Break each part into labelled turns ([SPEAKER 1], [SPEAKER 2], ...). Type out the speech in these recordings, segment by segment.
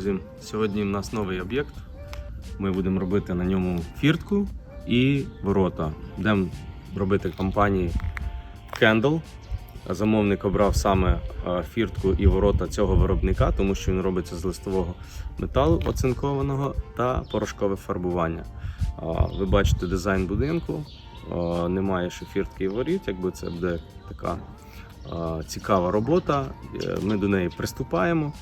[SPEAKER 1] Друзі, сьогодні в нас новий об'єкт. Ми будемо робити на ньому фіртку і ворота. Будемо робити компанії Candle. Замовник обрав саме е, фіртку і ворота цього виробника, тому що він робиться з листового металу оцинкованого та порошкове фарбування. Ви бачите дизайн будинку. Немає ще фіртки і воріт, якби це буде така цікава робота. Е, Ми до неї приступаємо.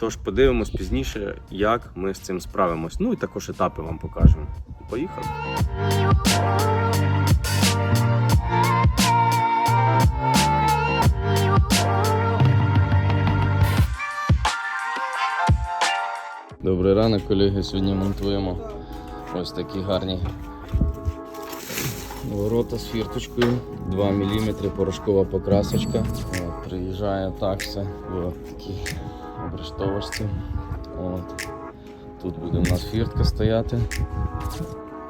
[SPEAKER 1] Тож подивимось пізніше, як ми з цим справимось. Ну і також етапи вам покажемо. Поїхали.
[SPEAKER 2] Добрий ранок, колеги. Сьогодні монтуємо ось такі гарні ворота з фірточкою. 2 мм порошкова покрасочка. Приїжджає так все в такій. От. Тут буде у нас фіртка стояти.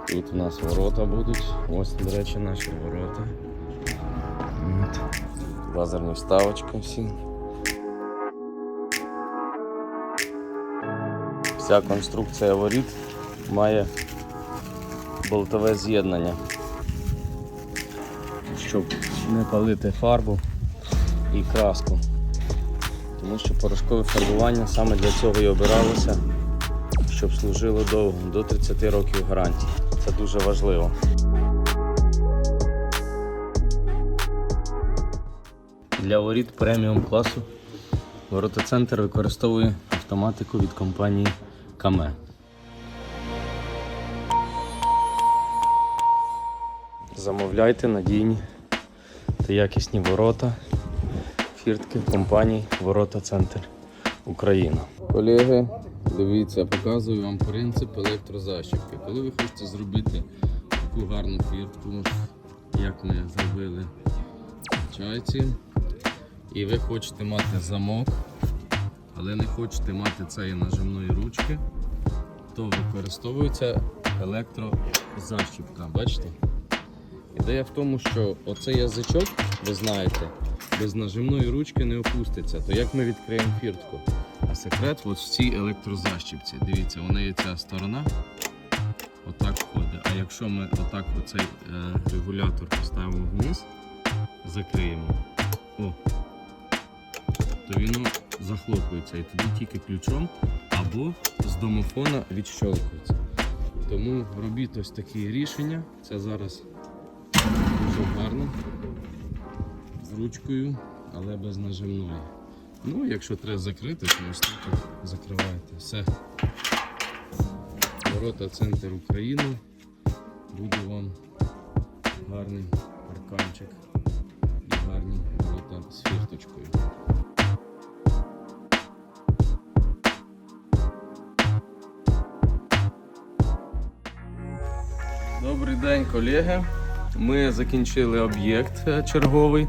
[SPEAKER 2] Тут у нас ворота будуть. Ось, до речі, наші ворота. От. Лазерні вставочки всі. Вся конструкція воріт має болтове з'єднання, щоб не палити фарбу і краску. Тому що порошкове фарбування саме для цього і обиралося, щоб служило довго, до 30 років гарантії. Це дуже важливо. Для воріт преміум класу воротоцентр використовує автоматику від компанії Каме. Замовляйте надійні та якісні ворота фіртки компанії Ворота Центр Україна. Колеги, дивіться, показую вам принцип електрозащіпки. Коли ви хочете зробити таку гарну фіртку, як ми зробили чайці, і ви хочете мати замок, але не хочете мати цієї нажимної ручки, то використовується електрозащіпка. Бачите? Ідея в тому, що оцей язичок, ви знаєте, без нажимної ручки не опуститься. То як ми відкриємо фіртку? А секрет от в цій електрозащіпці. Дивіться, у неї ця сторона отак входить. А якщо ми отак оцей е, регулятор поставимо вниз, закриємо, о, то він захлопується і тоді тільки ключом або з домофона відщолкується. Тому робіть ось такі рішення. Це зараз дуже гарно. Ручкою, але без нажимної. Ну, якщо треба закрити, то ось так закриваєте. Все. Ворота центр України. Буде вам гарний парканчик і гарні ворота з фірточкою. Добрий день, колеги. Ми закінчили об'єкт е, черговий.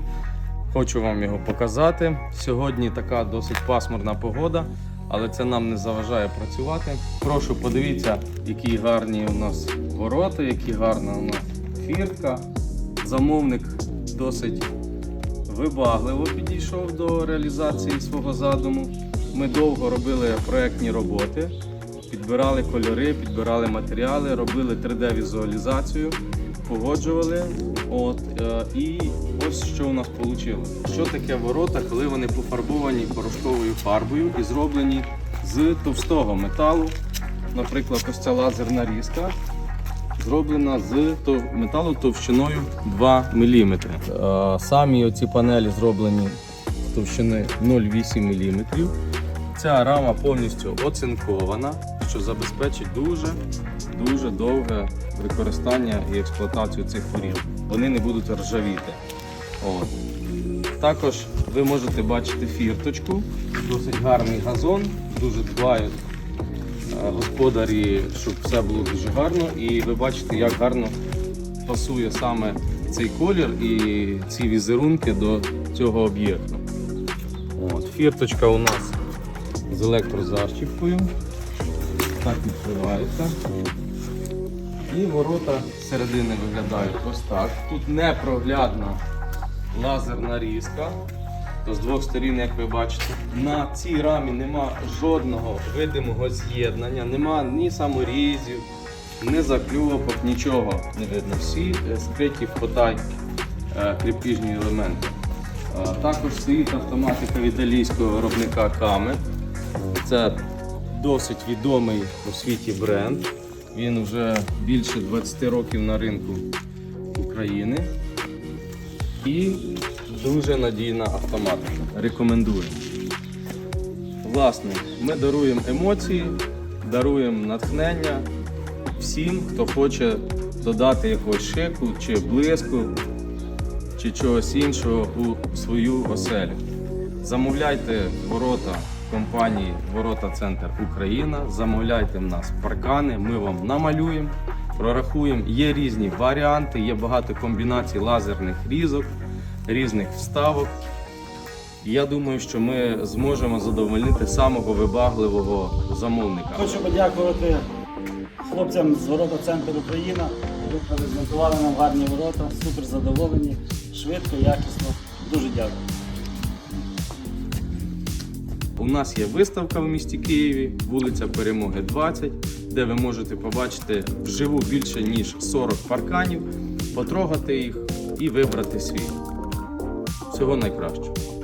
[SPEAKER 2] Хочу вам його показати. Сьогодні така досить пасмурна погода, але це нам не заважає працювати. Прошу, подивіться, які гарні у нас ворота, які гарна у нас фіртка. Замовник досить вибагливо підійшов до реалізації свого задуму. Ми довго робили проектні роботи, підбирали кольори, підбирали матеріали, робили 3D-візуалізацію, погоджували. От, е, і ось що у нас вийшло. Що таке ворота, коли вони пофарбовані порошковою фарбою і зроблені з товстого металу. Наприклад, ось ця лазерна різка зроблена з металу товщиною 2 мм. Самі оці панелі зроблені з товщини 0,8 мм. Ця рама повністю оцинкована, що забезпечить дуже дуже довге використання і експлуатацію цих воріт. Вони не будуть ржавіти. От. Також ви можете бачити фірточку, досить гарний газон, дуже дбають е, господарі, щоб все було дуже гарно. І ви бачите, як гарно пасує саме цей колір і ці візерунки до цього об'єкту. Фірточка у нас з електрозащіпкою. Так відкривається. І ворота середини виглядають ось так. Тут непроглядна лазерна різка. з двох сторін, як ви бачите, на цій рамі нема жодного видимого з'єднання, нема ні саморізів, ні закльопок, нічого не видно. Всі е, скриті в потай е, кріпіжні елементи. Е, Також стоїть автоматика від італійського виробника Каме. Це досить відомий у світі бренд. Він вже більше 20 років на ринку України. І дуже надійна автоматика. Рекомендую. Власне, ми даруємо емоції, даруємо натхнення всім, хто хоче додати якогось шику чи блиску, чи чогось іншого у свою оселю. Замовляйте ворота компанії Ворота Центр Україна. Замовляйте в нас паркани, ми вам намалюємо, прорахуємо. Є різні варіанти, є багато комбінацій лазерних різок, різних вставок. Я думаю, що ми зможемо задовольнити самого вибагливого замовника.
[SPEAKER 3] Хочу подякувати хлопцям з ворота Центр Україна. Ви презентували нам гарні ворота, супер задоволені, швидко, якісно. Дуже дякую.
[SPEAKER 2] У нас є виставка в місті Києві, вулиця Перемоги 20, де ви можете побачити вживу більше ніж 40 парканів, потрогати їх і вибрати свій. Всього найкращого.